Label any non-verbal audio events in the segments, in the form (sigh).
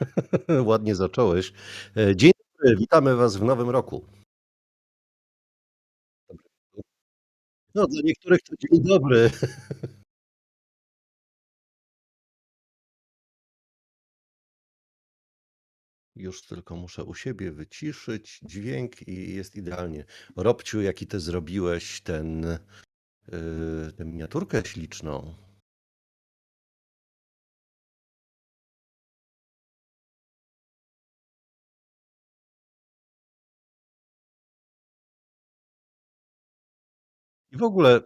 (laughs) Ładnie zacząłeś. E, dzień dobry, witamy was w nowym roku. No, dla niektórych to dzień dobry. (laughs) Już tylko muszę u siebie wyciszyć dźwięk i jest idealnie. Robciu, jaki ty zrobiłeś ten, yy, tę miniaturkę śliczną. I w ogóle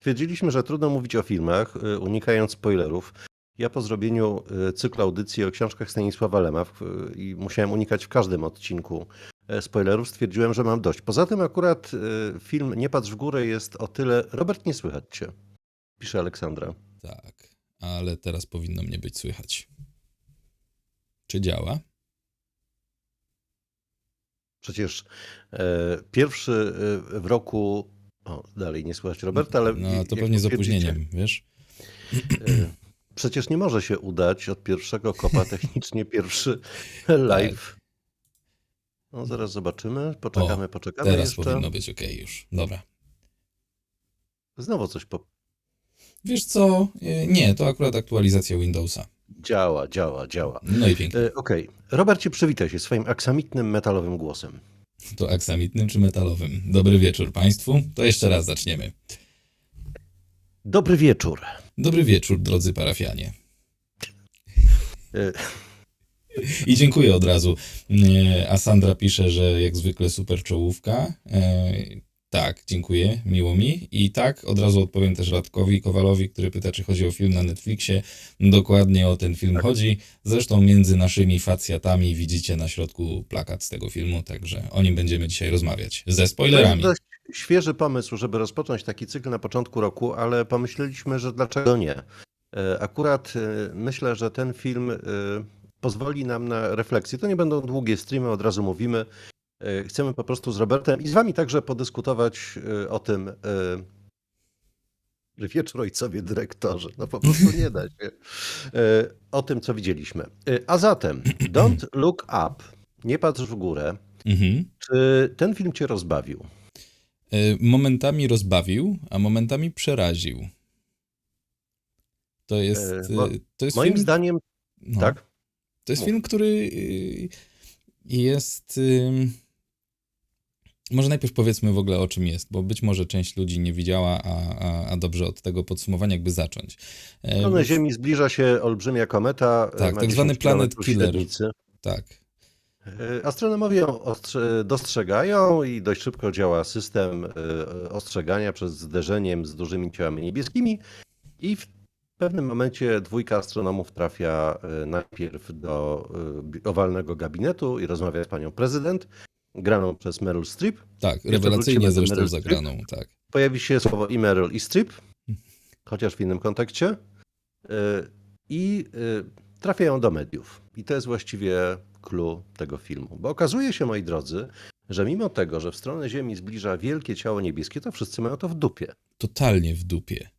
stwierdziliśmy, że trudno mówić o filmach, y, unikając spoilerów. Ja po zrobieniu y, cyklu audycji o książkach Stanisława Lema y, i musiałem unikać w każdym odcinku e, spoilerów, stwierdziłem, że mam dość. Poza tym akurat film Nie patrz w górę jest o tyle... Robert, nie słychać cię, pisze Aleksandra. Tak, ale teraz powinno mnie być słychać. Czy działa? Przecież e, pierwszy e, w roku... O, dalej nie słychać Roberta, ale... No to pewnie z opóźnieniem, wiesz? e, Przecież nie może się udać od pierwszego kopa technicznie pierwszy (laughs) live. No zaraz zobaczymy. Poczekamy, poczekamy Teraz jeszcze. powinno być ok już. Dobra. Znowu coś po... Wiesz co? Y, Nie, to akurat aktualizacja Windowsa. działa, działa, działa. No i pięknie. E, Okej. Robercie, przywitaj się swoim aksamitnym metalowym głosem. To aksamitnym czy metalowym? Dobry wieczór Państwu. To jeszcze raz zaczniemy. Dobry wieczór. Dobry wieczór, drodzy parafianie. E, I dziękuję od razu. E, A Sandra pisze, że jak zwykle super czołówka. Tak, dziękuję, miło mi. I tak, od razu odpowiem też Radkowi Kowalowi, który pyta, czy chodzi o film na Netflixie. Dokładnie o ten film chodzi. Zresztą między naszymi facjatami widzicie na środku plakat z tego filmu, także o nim będziemy dzisiaj rozmawiać. Ze To jest spoilerami. dość świeży pomysł, żeby rozpocząć taki cykl na początku roku, ale pomyśleliśmy, że dlaczego nie. E, Akurat e, myślę, że ten film e, pozwoli nam na refleksję. To nie będą długie streamy, od razu mówimy. E, Chcemy po prostu z Robertem i z wami także podyskutować e, o tym, e, że wieczór ojcowie dyrektorzy. No po prostu nie da się. O tym, co widzieliśmy. A zatem, Don't Look Up, nie patrz w górę. Mhm. Czy ten film cię rozbawił? Momentami rozbawił, a momentami przeraził. To jest, to jest Moim film, zdaniem, no, tak. To jest film, który jest. Może najpierw powiedzmy w ogóle o czym jest, bo być może część ludzi nie widziała, a, a, a dobrze od tego podsumowania jakby zacząć. E, stronę Ziemi zbliża się olbrzymia kometa. Tak, tak 10 zwany Planet Killer. Tak. E, Astronomowie ją ostrze- dostrzegają i dość szybko działa system e, ostrzegania przed zderzeniem z dużymi ciałami niebieskimi i w pewnym momencie dwójka astronomów trafia najpierw do owalnego gabinetu i rozmawia z panią prezydent, graną przez Meryl Streep. Tak, rewelacyjnie zresztą Meryl Streep. zagraną, tak. Pojawi się słowo i Meryl i Strip, (laughs) chociaż w innym kontekście. Y, I y, trafiają do mediów. I to jest właściwie clue tego filmu. Bo okazuje się, moi drodzy, że mimo tego, że w stronę Ziemi zbliża wielkie ciało niebieskie, to wszyscy mają to w dupie. Totalnie w dupie.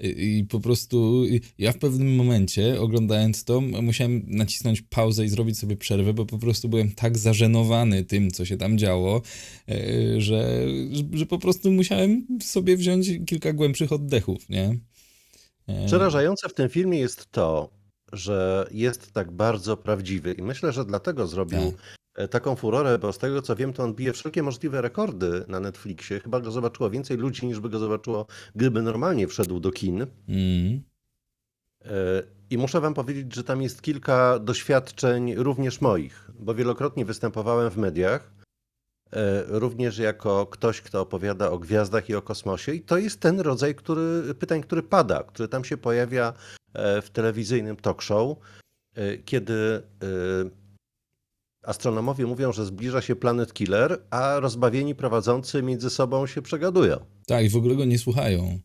I po prostu ja w pewnym momencie, oglądając to, musiałem nacisnąć pauzę i zrobić sobie przerwę, bo po prostu byłem tak zażenowany tym, co się tam działo, e, że, że po prostu musiałem sobie wziąć kilka głębszych oddechów, nie? E, Przerażające w tym filmie jest to, że jest tak bardzo prawdziwy. I myślę, że dlatego zrobił Tak. E, taką furorę, bo z tego co wiem, to on bije wszelkie możliwe rekordy na Netflixie. Chyba go zobaczyło więcej ludzi, niż by go zobaczyło, gdyby normalnie wszedł do kin. Mm, E, I muszę wam powiedzieć, że tam jest kilka doświadczeń również moich, bo wielokrotnie występowałem w mediach, e, również jako ktoś, kto opowiada o gwiazdach i o kosmosie. I to jest ten rodzaj który, pytań, który pada, który tam się pojawia w telewizyjnym talk show, kiedy astronomowie mówią, że zbliża się planet killer, a rozbawieni prowadzący między sobą się przegadują. tak, i w ogóle go nie słuchają.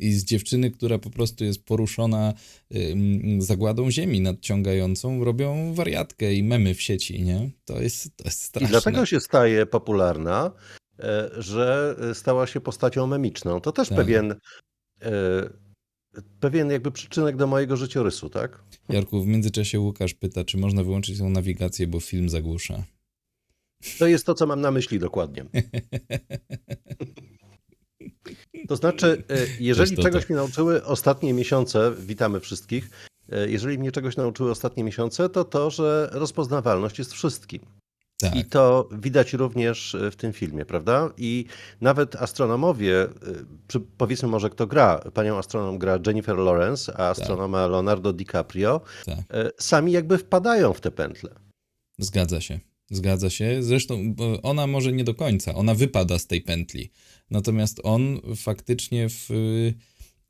I z dziewczyny, która po prostu jest poruszona ym, zagładą ziemi nadciągającą, robią wariatkę i memy w sieci, nie? To jest, to jest I straszne. dlatego się staje popularna, e, że stała się postacią memiczną. To też Tak. pewien e, pewien jakby przyczynek do mojego życiorysu, tak? Jarku, w międzyczasie Łukasz pyta, czy można wyłączyć tą nawigację, bo film zagłusza. To jest to, co mam na myśli dokładnie. To znaczy, e, jeżeli to czegoś tak. mnie nauczyły ostatnie miesiące, witamy wszystkich, e, jeżeli mnie czegoś nauczyły ostatnie miesiące, to to, że rozpoznawalność jest wszystkim. Tak, I to widać również w tym filmie, prawda? I nawet astronomowie, przy- powiedzmy może kto gra, panią astronom gra Jennifer Lawrence, a astronoma Leonardo DiCaprio, tak. y, sami jakby wpadają w te pętle. Zgadza się. Zgadza się. Zresztą ona może nie do końca, ona wypada z tej pętli. Natomiast on faktycznie w,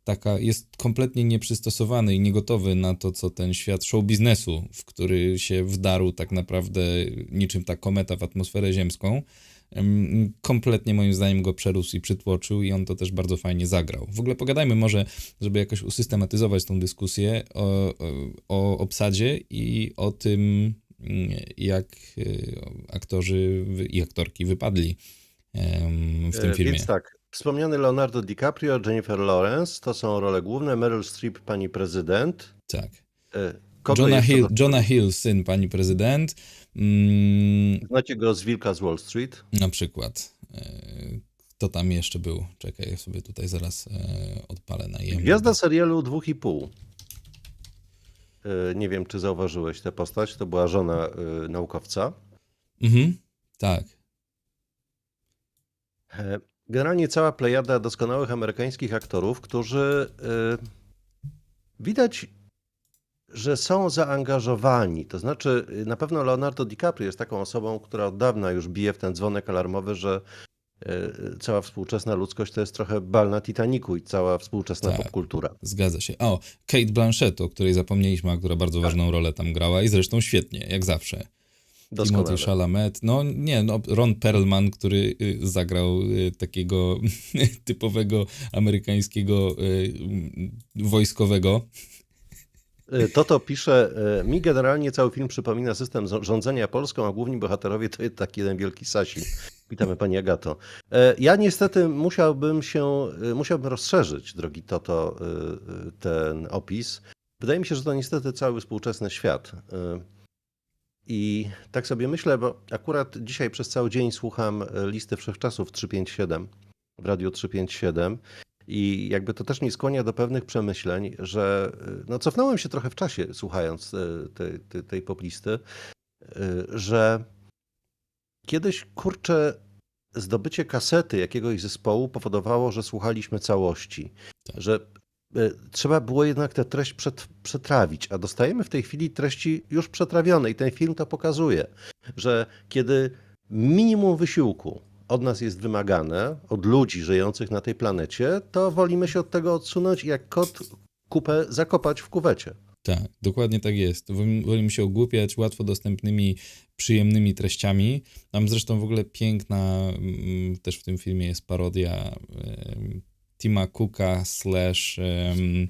taka jest kompletnie nieprzystosowany i niegotowy na to, co ten świat show biznesu, w który się wdarł tak naprawdę niczym ta kometa w atmosferę ziemską. em, Kompletnie moim zdaniem go przerósł i przytłoczył i on to też bardzo fajnie zagrał. W ogóle pogadajmy może, żeby jakoś usystematyzować tą dyskusję o, o, obsadzie i o tym, jak y, aktorzy i aktorki wypadli w tym E, filmie. Więc tak, wspomniany Leonardo DiCaprio, Jennifer Lawrence, to są role główne, Meryl Streep, pani prezydent. Tak. E, Kogo Jonah Hill, do- Jonah Hill, syn pani prezydent, mm, Znacie go z Wilka z Wall Street? na przykład. E, Kto tam jeszcze był? Czekaj, ja sobie tutaj zaraz e, odpalę na IMDb. Gwiazda serialu dwóch i pół. E, Nie wiem, czy zauważyłeś tę postać. To była żona naukowca. Mhm, tak. Generalnie cała plejada doskonałych amerykańskich aktorów, którzy e, widać, że są zaangażowani. To znaczy, e, na pewno Leonardo DiCaprio jest taką osobą, która od dawna już bije w ten dzwonek alarmowy, że e, cała współczesna ludzkość to jest trochę bal na Titaniku i cała współczesna Tak. popkultura. Zgadza się. O, Kate Blanchett, o której zapomnieliśmy, a która bardzo ważną rolę tam grała i zresztą świetnie, jak zawsze. Doskonale. Timothy Chalamet. No nie, no Ron Perlman, który y, zagrał y, takiego (laughs) typowego amerykańskiego y, wojskowego. To to pisze, mi generalnie cały film przypomina system rządzenia Polską, a główni bohaterowie to jest taki jeden wielki Sasin. Witamy Pani Agato. Ja niestety musiałbym się, musiałbym rozszerzyć, drogi Toto, ten opis. Wydaje mi się, że to niestety cały współczesny świat. E, I tak sobie myślę, bo akurat dzisiaj przez cały dzień słucham e, listy wszechczasów 357 w radiu 357 i jakby to też mnie skłania do pewnych przemyśleń, że y, no cofnąłem się trochę w czasie, słuchając tej, tej, tej poplisty, y, że kiedyś kurczę zdobycie kasety jakiegoś zespołu powodowało, że słuchaliśmy całości. Tak. Że trzeba było jednak tę treść przet, przetrawić, a dostajemy w tej chwili treści już przetrawione i ten film to pokazuje, że kiedy minimum wysiłku od nas jest wymagane, od ludzi żyjących na tej planecie, to wolimy się od tego odsunąć i jak kot kupę zakopać w kuwecie. Tak, dokładnie tak jest. Wol- Wolimy się ogłupiać łatwo dostępnymi, przyjemnymi treściami. Tam zresztą w ogóle piękna, mm, też w tym filmie jest parodia Tima Cooka slash em,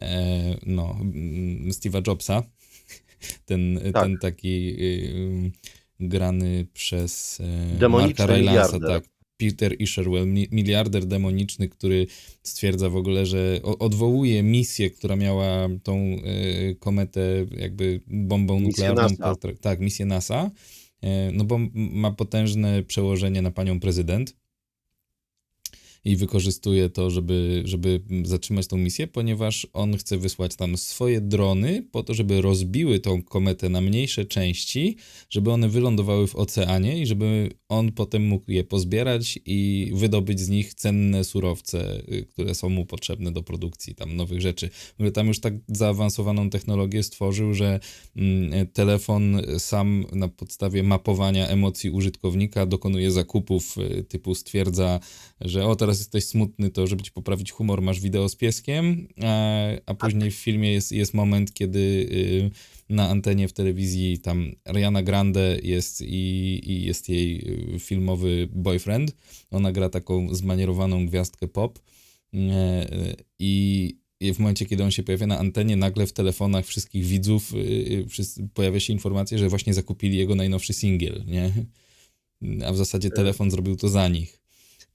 e, no, mm, Steve'a Jobsa. (laughs) Ten, Tak. ten taki y, grany przez e, Demoniczny Marka Rylansa, tak. Peter Isherwell, mi- miliarder demoniczny, który stwierdza w ogóle, że odwołuje misję, która miała tą e, kometę jakby bombą Misję nuklearną. NASA. Tak, misję NASA. E, no bo ma potężne przełożenie na panią prezydent i wykorzystuje to, żeby, żeby zatrzymać tą misję, ponieważ on chce wysłać tam swoje drony po to, żeby rozbiły tą kometę na mniejsze części, żeby one wylądowały w oceanie i żeby on potem mógł je pozbierać i wydobyć z nich cenne surowce, y, które są mu potrzebne do produkcji tam nowych rzeczy. Tam już tak zaawansowaną technologię stworzył, że mm, telefon sam na podstawie mapowania emocji użytkownika dokonuje zakupów, y, typu stwierdza, że o teraz jesteś smutny, to żeby ci poprawić humor masz wideo z pieskiem, a, a później w filmie jest, jest moment, kiedy y, na antenie w telewizji tam Ariana Grande jest i, i jest jej y, filmowy boyfriend. Ona gra taką zmanierowaną gwiazdkę pop y, y, i i w momencie, kiedy on się pojawia na antenie, nagle w telefonach wszystkich widzów y, wszyscy, pojawia się informacja, że właśnie zakupili jego najnowszy singiel, nie? A w zasadzie telefon zrobił to za nich.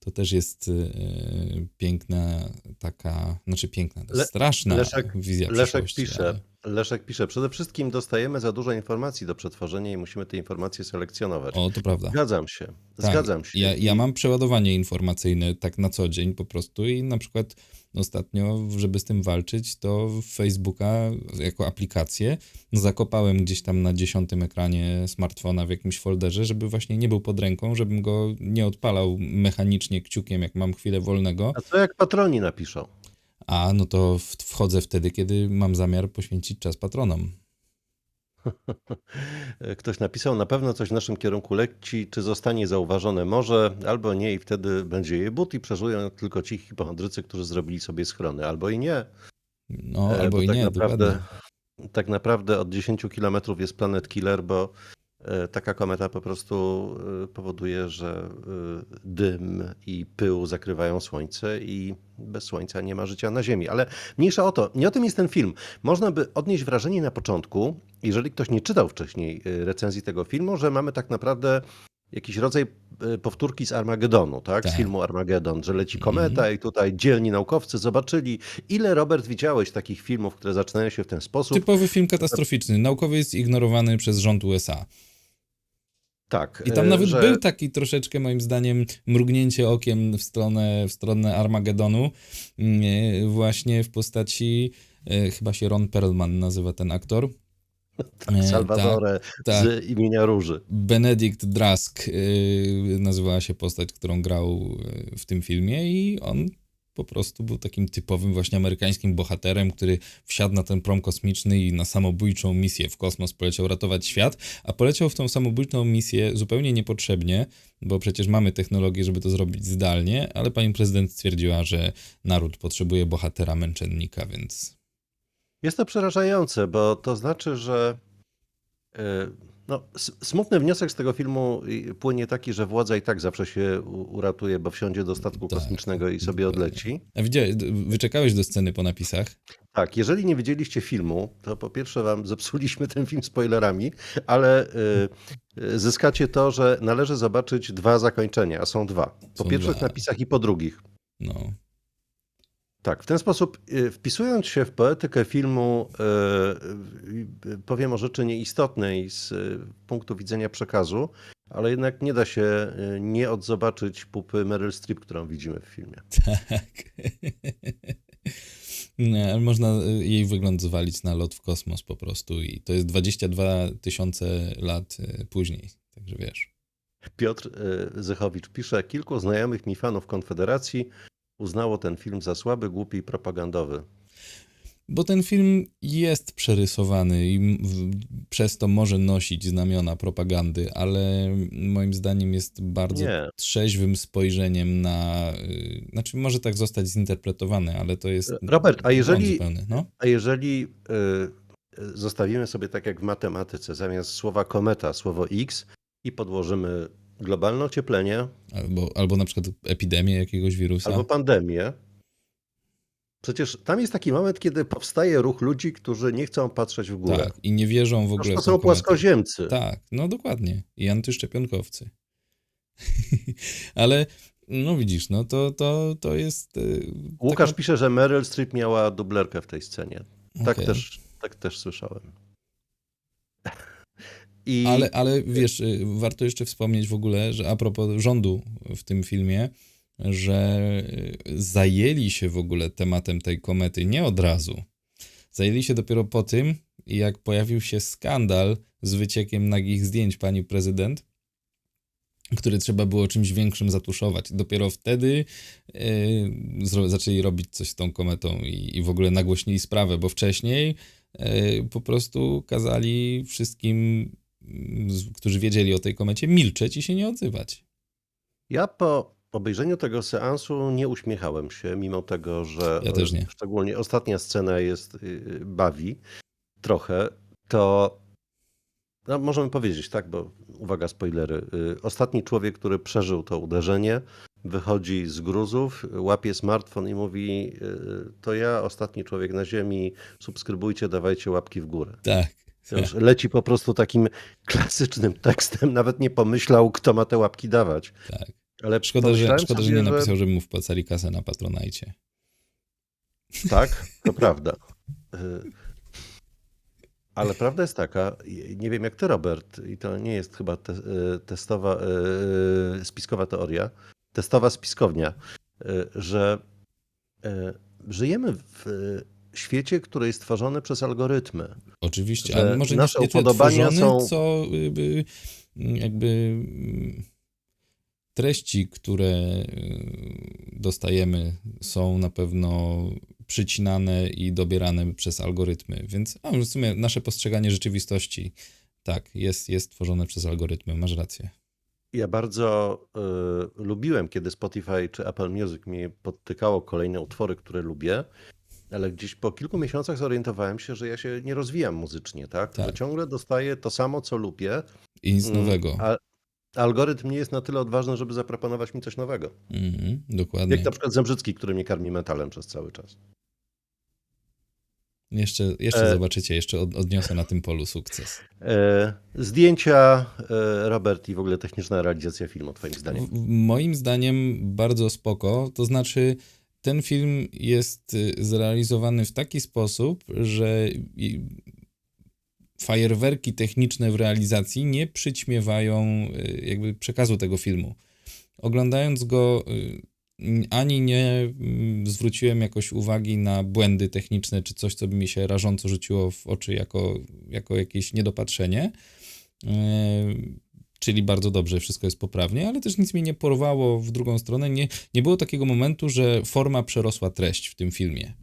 To też jest y, piękna taka, znaczy piękna, Le- straszna Leszek- wizja Leszek pisze, ale- Leszek pisze, przede wszystkim dostajemy za dużo informacji do przetworzenia i musimy te informacje selekcjonować. O, to prawda. Zgadzam się, Tak, zgadzam się. Ja, ja mam przeładowanie informacyjne tak na co dzień po prostu i na przykład ostatnio, żeby z tym walczyć, to Facebooka jako aplikację zakopałem gdzieś tam na dziesiątym ekranie smartfona w jakimś folderze, żeby właśnie nie był pod ręką, żebym go nie odpalał mechanicznie kciukiem, jak mam chwilę wolnego, A co jak patroni napiszą? a no to wchodzę wtedy, kiedy mam zamiar poświęcić czas patronom. (laughs) Ktoś napisał, na pewno coś w naszym kierunku leci, czy zostanie zauważone może, albo nie i wtedy będzie jej but i przeżyją tylko ci hipochondrycy, którzy zrobili sobie schrony, albo i nie. No, E, albo bo i tak nie, naprawdę, dokładnie. tak naprawdę od 10 kilometrów jest Planet Killer, bo taka kometa po prostu e, powoduje, że e, dym i pył zakrywają słońce i bez słońca nie ma życia na Ziemi. Ale mniejsza o to, nie o tym jest ten film. Można by odnieść wrażenie na początku, jeżeli ktoś nie czytał wcześniej e, recenzji tego filmu, że mamy tak naprawdę jakiś rodzaj e, powtórki z Armagedonu, tak? Tak. Z filmu Armagedon, że leci kometa i tutaj dzielni naukowcy zobaczyli. Ile, Robert, widziałeś takich filmów, które zaczynają się w ten sposób? Typowy film katastroficzny. Naukowy jest ignorowany przez rząd USA. Tak. I tam e, nawet że... był taki troszeczkę, moim zdaniem, mrugnięcie okiem w stronę, w stronę Armagedonu, mm, właśnie w postaci, e, chyba się Ron Perlman nazywa ten aktor. E, Salvatore tak. z imienia Róży. Benedict Drask nazywała się postać, którą grał w tym filmie i on po prostu był takim typowym właśnie amerykańskim bohaterem, który wsiadł na ten prom kosmiczny i na samobójczą misję w kosmos poleciał ratować świat, a poleciał w tą samobójczą misję zupełnie niepotrzebnie, bo przecież mamy technologię, żeby to zrobić zdalnie, ale pani prezydent stwierdziła, że naród potrzebuje bohatera męczennika, więc Jest to przerażające, bo to znaczy, że e, no, smutny wniosek z tego filmu płynie taki, że władza i tak zawsze się uratuje, bo wsiądzie do statku Tak, kosmicznego i sobie odleci. A widziałeś, wyczekałeś do sceny po napisach? Tak, jeżeli nie widzieliście filmu, to po pierwsze wam zepsuliśmy ten film spoilerami, ale y, y, zyskacie to, że należy zobaczyć dwa zakończenia, a są dwa. Po Są pierwszych dwa. napisach i po drugich. No. Tak, w ten sposób y, wpisując się w poetykę filmu, y, y, powiem o rzeczy nieistotnej z punktu widzenia przekazu, ale jednak nie da się nie odzobaczyć pupy Meryl Streep, którą widzimy w filmie. (laughs) Tak. Nie, ale można jej wygląd zwalić na lot w kosmos po prostu i to jest 22 tysiące lat później, także wiesz. Piotr Zychowicz pisze, kilku znajomych mi fanów Konfederacji uznało ten film za słaby, głupi i propagandowy. Bo ten film jest przerysowany i przez to może nosić znamiona propagandy, ale moim zdaniem jest bardzo Nie. trzeźwym spojrzeniem na... Y, znaczy może tak zostać zinterpretowany, ale to jest Robert, a jeżeli, zupełny. No? a jeżeli y, zostawimy sobie tak jak w matematyce, zamiast słowa kometa, słowo X i podłożymy globalne ocieplenie Albo, albo na przykład epidemię jakiegoś wirusa. albo pandemię, przecież tam jest taki moment, kiedy powstaje ruch ludzi, którzy nie chcą patrzeć w górę. Tak, i nie wierzą w ogóle To są płaskoziemcy. Tak, no dokładnie. I antyszczepionkowcy. (laughs) Ale no widzisz, no to, to, to jest. y, Łukasz taka- pisze, że Meryl Streep miała dublerkę w tej scenie. Tak, okej. też, tak też słyszałem. I Ale, ale wiesz, y, warto jeszcze wspomnieć w ogóle, że a propos rządu w tym filmie, że y, zajęli się w ogóle tematem tej komety nie od razu. Zajęli się dopiero po tym, jak pojawił się skandal z wyciekiem nagich zdjęć pani prezydent, który trzeba było czymś większym zatuszować. Dopiero wtedy yy, zaczęli robić coś z tą kometą i, i w ogóle nagłośnili sprawę, bo wcześniej yy, po prostu kazali wszystkim, którzy wiedzieli o tej komecie, milczeć i się nie odzywać. ja po obejrzeniu tego seansu nie uśmiechałem się, mimo tego, że Ja też nie. szczególnie ostatnia scena jest y, bawi trochę, to no, możemy powiedzieć, tak, bo uwaga, spoilery. Y, Ostatni człowiek, który przeżył to uderzenie, wychodzi z gruzów, łapie smartfon i mówi: y, To ja, ostatni człowiek na Ziemi, subskrybujcie, dawajcie łapki w górę. Tak. Już leci po prostu takim klasycznym tekstem, nawet nie pomyślał, kto ma te łapki dawać. Tak. Ale Szkoda, że, szkoda, że nie napisał, żeby mu wpłacali kasę na Patronajcie. Tak, to (laughs) prawda. Y, Ale prawda jest taka, nie wiem jak ty, Robert, i to nie jest chyba te, y, testowa, y, spiskowa teoria, testowa spiskownia, że żyjemy w świecie, który jest tworzony przez algorytmy. Oczywiście, ale może nasze nie, nie upodobania tworzony, są- co y, jakby mm, treści, które y, dostajemy są na pewno przycinane i dobierane przez algorytmy, więc a, w sumie nasze postrzeganie rzeczywistości tak, jest, jest tworzone przez algorytmy, masz rację. Ja bardzo y, lubiłem, kiedy Spotify czy Apple Music mi podtykało kolejne utwory, które lubię, ale gdzieś po kilku miesiącach zorientowałem się, że ja się nie rozwijam muzycznie, tak? Tak. Że ciągle dostaję to samo, co lubię. I nic Mm, nowego. A algorytm nie jest na tyle odważny, żeby zaproponować mi coś nowego. Mhm, dokładnie. Jak na przykład Zembrzycki, który mnie karmi metalem przez cały czas. Jeszcze, jeszcze E- zobaczycie, jeszcze od, odniosę na tym polu sukces. E, zdjęcia, e, Robert, i w ogóle techniczna realizacja filmu, twoim zdaniem. W- Moim zdaniem bardzo spoko. To znaczy, ten film jest y, zrealizowany w taki sposób, że fajerwerki techniczne w realizacji nie przyćmiewają y, jakby przekazu tego filmu. Oglądając go, y, ani nie mm, zwróciłem jakoś uwagi na błędy techniczne, czy coś, co by mi się rażąco rzuciło w oczy jako, jako jakieś niedopatrzenie. Czyli bardzo dobrze, wszystko jest poprawnie, ale też nic mnie nie porwało w drugą stronę. Nie, nie było takiego momentu, że forma przerosła treść w tym filmie.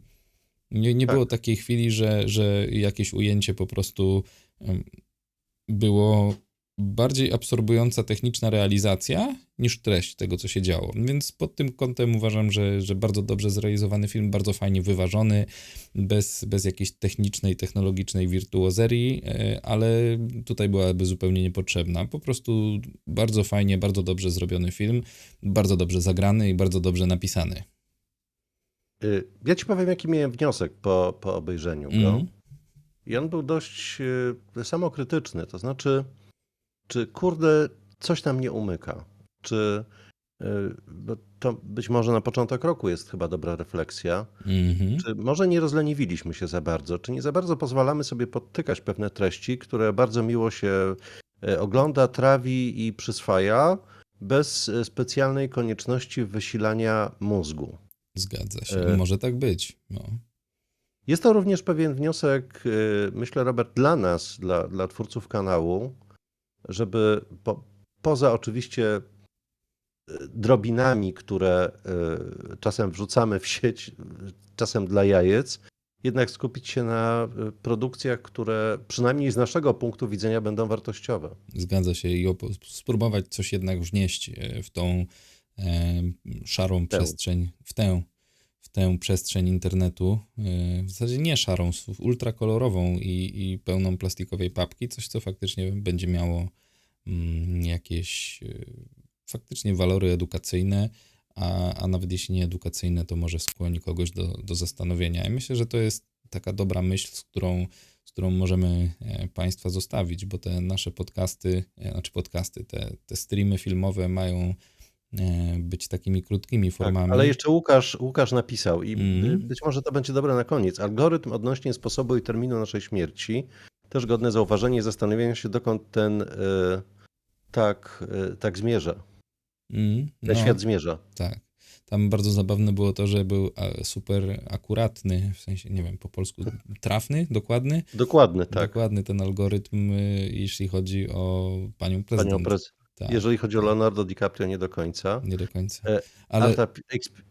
Nie, nie Tak. było takiej chwili, że, że jakieś ujęcie po prostu było bardziej absorbująca techniczna realizacja niż treść tego, co się działo. Więc pod tym kątem uważam, że, że bardzo dobrze zrealizowany film, bardzo fajnie wyważony, bez, bez jakiejś technicznej, technologicznej wirtuozerii, e, ale tutaj byłaby zupełnie niepotrzebna. Po prostu bardzo fajnie, bardzo dobrze zrobiony film, bardzo dobrze zagrany i bardzo dobrze napisany. Y, Ja ci powiem, jaki miałem wniosek po, po obejrzeniu go. Mhm. I on był dość y, samokrytyczny. To znaczy, czy kurde, coś tam nie umyka? Czy y, bo to być może na początek roku jest chyba dobra refleksja. Mhm. Czy może nie rozleniwiliśmy się za bardzo? Czy nie za bardzo pozwalamy sobie podtykać pewne treści, które bardzo miło się e, ogląda, trawi i przyswaja, bez e, specjalnej konieczności wysilania mózgu? Zgadza się. E. Może tak być. No. Jest to również pewien wniosek, y, myślę, Robert, dla nas, dla, dla twórców kanału, żeby po, poza oczywiście y, drobinami, które y, czasem wrzucamy w sieć, czasem dla jajec, jednak skupić się na y, produkcjach, które przynajmniej z naszego punktu widzenia będą wartościowe. Zgadza się i spróbować coś jednak wnieść e, w tą e, szarą Tę. przestrzeń, w tę, w tę przestrzeń internetu. E, w zasadzie nie szarą, ultrakolorową i, i pełną plastikowej papki, coś co faktycznie będzie miało mm, jakieś e, faktycznie walory edukacyjne, a, a nawet jeśli nie edukacyjne, to może skłoni kogoś do, do zastanowienia. I myślę, że to jest taka dobra myśl, z którą z którą możemy e, Państwa zostawić, bo te nasze podcasty, znaczy podcasty, te, te streamy filmowe mają być takimi krótkimi Tak, formami. ale jeszcze Łukasz, Łukasz napisał i y, być może to będzie dobre na koniec. Algorytm odnośnie sposobu i terminu naszej śmierci, też godne zauważenia i zastanowienia się, dokąd ten y, tak, y, tak zmierza, Mm, ten no, świat zmierza. Tak. Tam bardzo zabawne było to, że był e, super akuratny, w sensie, nie wiem, po polsku, trafny, dokładny? Dokładny, tak. Dokładny ten algorytm, jeśli chodzi o panią prezydent. Panią prez... tak, Jeżeli chodzi o Leonardo DiCaprio, nie do końca. nie do końca. E, Ale ta,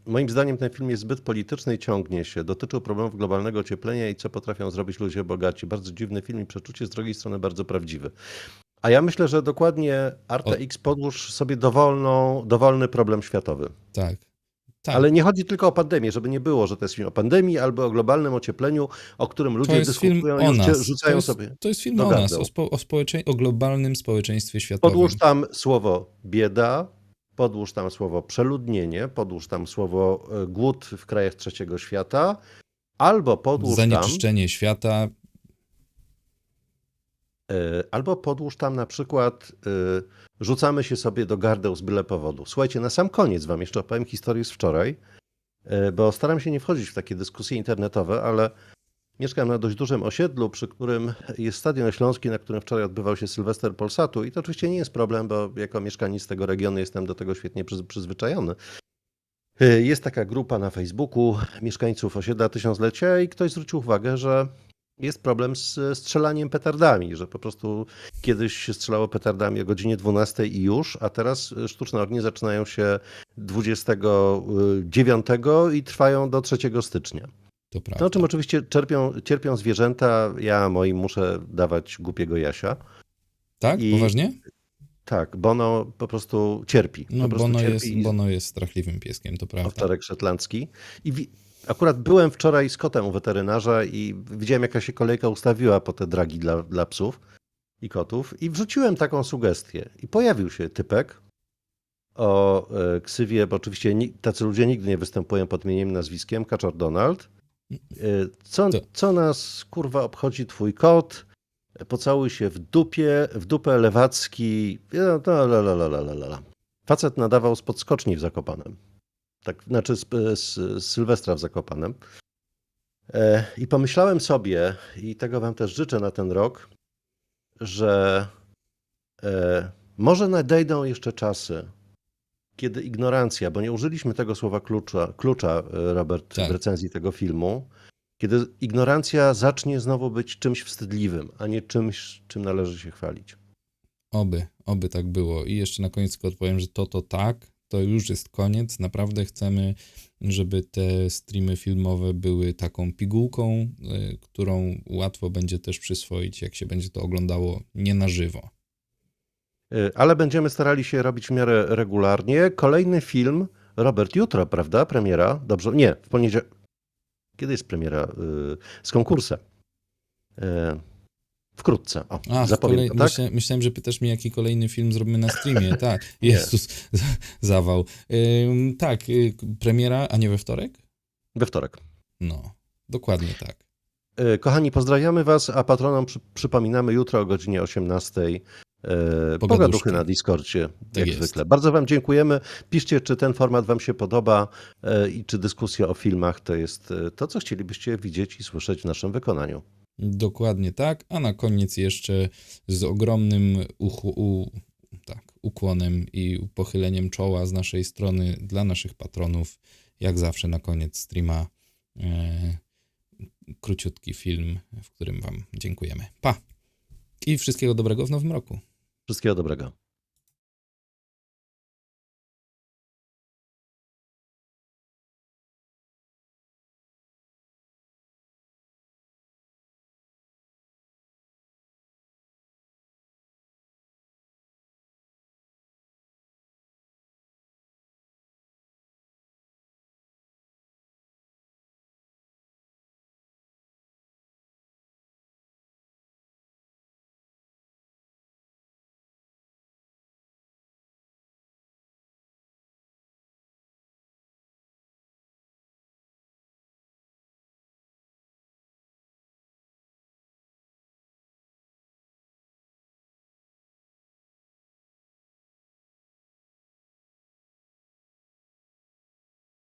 moim zdaniem ten film jest zbyt polityczny i ciągnie się. Dotyczył problemów globalnego ocieplenia i co potrafią zrobić ludzie bogaci. Bardzo dziwny film i przeczucie z drugiej strony bardzo prawdziwy. A ja myślę, że dokładnie Arta X podłóż sobie dowolną, dowolny problem światowy. tak. Tak. Ale nie chodzi tylko o pandemię, żeby nie było, że to jest film o pandemii albo o globalnym ociepleniu, o którym ludzie dyskutują i rzucają to jest, sobie. To jest film o nas, o, spo, o, o globalnym społeczeństwie światowym. Podłóż tam słowo bieda, podłóż tam słowo przeludnienie, podłóż tam słowo e, głód w krajach trzeciego świata, albo podłóż tam, Zanieczyszczenie świata. E, Albo podłóż tam na przykład, e, rzucamy się sobie do gardeł z byle powodu. Słuchajcie, na sam koniec wam jeszcze opowiem historię z wczoraj, e, bo staram się nie wchodzić w takie dyskusje internetowe, ale mieszkam na dość dużym osiedlu, przy którym jest Stadion Śląski, na którym wczoraj odbywał się Sylwester Polsatu i to oczywiście nie jest problem, bo jako mieszkaniec tego regionu jestem do tego świetnie przyz- przyzwyczajony. Jest taka grupa na Facebooku mieszkańców osiedla Tysiąclecia i ktoś zwrócił uwagę, że jest problem z strzelaniem petardami, że po prostu kiedyś się strzelało petardami o godzinie 12 i już, a teraz sztuczne ognie zaczynają się 29 i trwają do 3 stycznia. To prawda. No czym oczywiście czerpią, cierpią zwierzęta, ja moim muszę dawać głupiego Jasia. tak? i- Poważnie? Tak, Bono po prostu cierpi. No, po prostu Bono cierpi jest, i- Bono jest strachliwym pieskiem, to prawda. Owczarek szetlandzki. I akurat byłem wczoraj z kotem u weterynarza i widziałem, jaka się kolejka ustawiła po te dragi dla, dla psów i kotów. I wrzuciłem taką sugestię. I pojawił się typek o e, ksywie, bo oczywiście tacy ludzie nigdy nie występują pod imieniem nazwiskiem, Kaczor Donald. E, Co, co nas, kurwa, obchodzi twój kot? Pocałuj się w dupie, w dupę lewacki. No, la, la, la, la, la, la. Facet nadawał spod skoczni w Zakopanem. Tak, znaczy z, z, z Sylwestra w Zakopanem. E, I pomyślałem sobie, i tego wam też życzę na ten rok, że e, może nadejdą jeszcze czasy, kiedy ignorancja, bo nie użyliśmy tego słowa klucza, klucza e, Robert, Tak. w recenzji tego filmu, kiedy ignorancja zacznie znowu być czymś wstydliwym, a nie czymś, czym należy się chwalić. Oby, oby tak było. I jeszcze na koniec tylko odpowiem, że to to tak, to już jest koniec. Naprawdę chcemy, żeby te streamy filmowe były taką pigułką, y, którą łatwo będzie też przyswoić, jak się będzie to oglądało nie na żywo. Y, Ale będziemy starali się robić w miarę regularnie. Kolejny film, Robert, jutro, prawda? Premiera? Dobrze, nie, w poniedziałek. Kiedy jest premiera? Y, Z konkursem. Wkrótce. O, A, kolej... tak? myślę, myślałem, że pytasz mnie, jaki kolejny film zrobimy na streamie. (laughs) Tak, Jezus, zawał. Ym, tak, y, premiera, a nie we wtorek? We wtorek. No, dokładnie tak. Y, Kochani, pozdrawiamy Was, a patronom przy, przypominamy jutro o godzinie 18. y, Pogaduchy na Discordzie, jak jest. zwykle. Bardzo Wam dziękujemy. Piszcie, czy ten format Wam się podoba y, i czy dyskusja o filmach to jest to, co chcielibyście widzieć i słyszeć w naszym wykonaniu. Dokładnie tak, a na koniec jeszcze z ogromnym u, tak, ukłonem i pochyleniem czoła z naszej strony dla naszych patronów, jak zawsze na koniec streama e, króciutki film, w którym Wam dziękujemy. Pa! I wszystkiego dobrego w nowym roku. Wszystkiego dobrego.